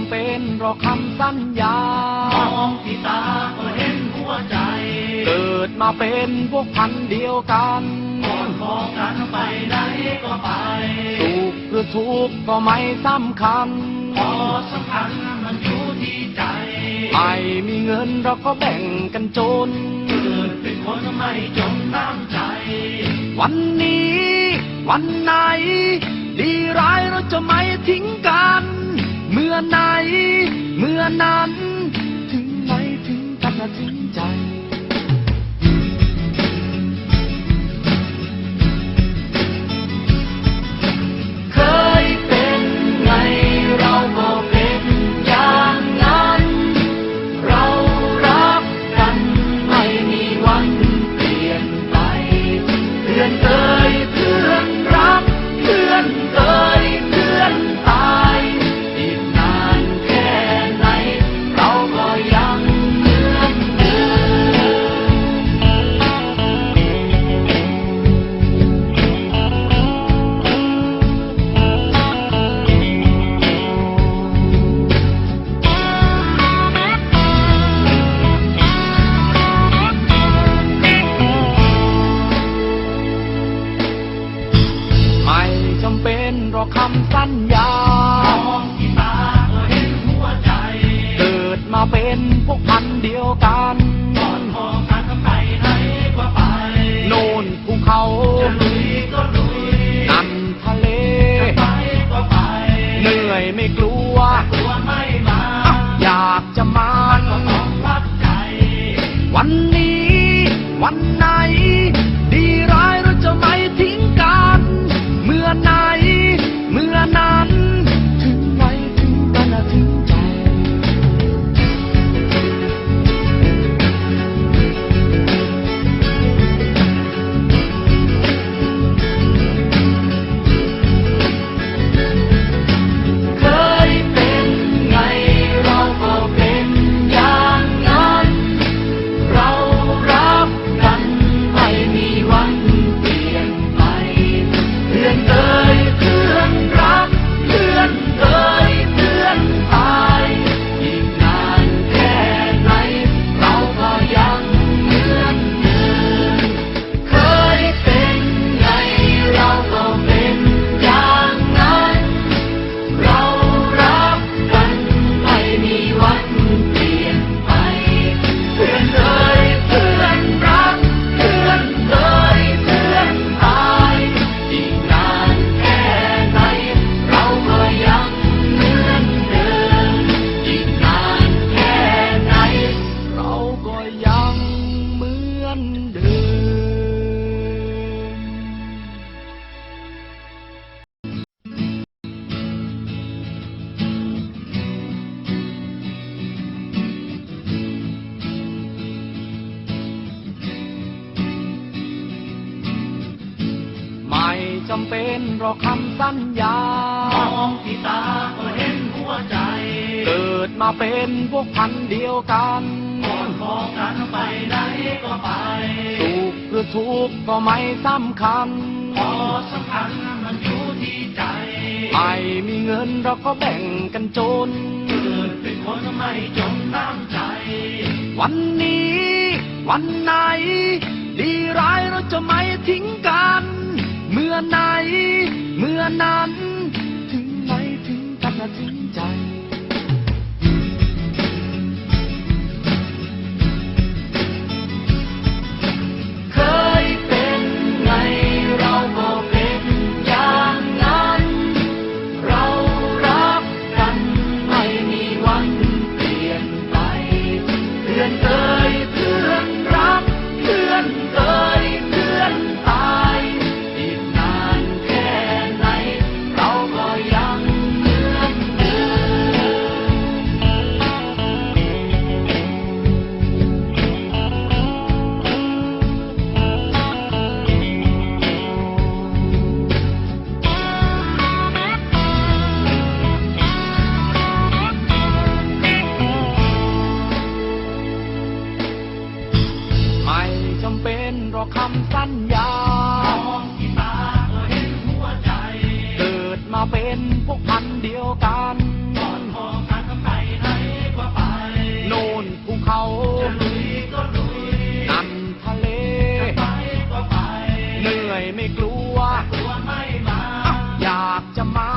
ำเป็นหรอกคำสัญญามองที่ตาก็เห็นหัวใจ เกิดมาเป็นพวกพันธุ์เดียวกันก่อนพอกันไปไหนก็ไปสุขหรือทุกข์ก็ไม่สำคัญพอสำคัญมันอยู่ที่ใจไม่มีเงินเราก็แบ่งกันจน เกิดเป็นคนไม่จนน้ำใจ วันนี้ วันไหน ดีร้ายเราจะไม่ทิ้งกัน เมื่อไหน เมื่อนั้น ไม่จำเป็นหรอกคำสัญญามองที่ตาก็เห็นหัวใจ เกิดมาเป็นพวกพันธุ์เดียวกันก่อนพอกันไปไหนก็ไปสุขหรือทุกข์ก็ไม่สำคัญพอสำคัญมันอยู่ที่ใจไม่มีเงินเราก็แบ่งกันจน เกิดเป็นคนไม่จนน้ำใจ วันนี้ วันไหน ดีร้ายเราจะไม่ทิ้งกัน เมื่อไหน เมื่อนั้น ถึงไหนถึงกันนะถึงใจ มาเป็นพวกพันเดียวกันก่อนพอกันก็ไปไหนก็ไป โน่นภูเขาจะลุยก็ลุยนั่นทะเลจะไปก็ไป เหนื่อยไม่กลัวกลัวไม่มา อยากจะมา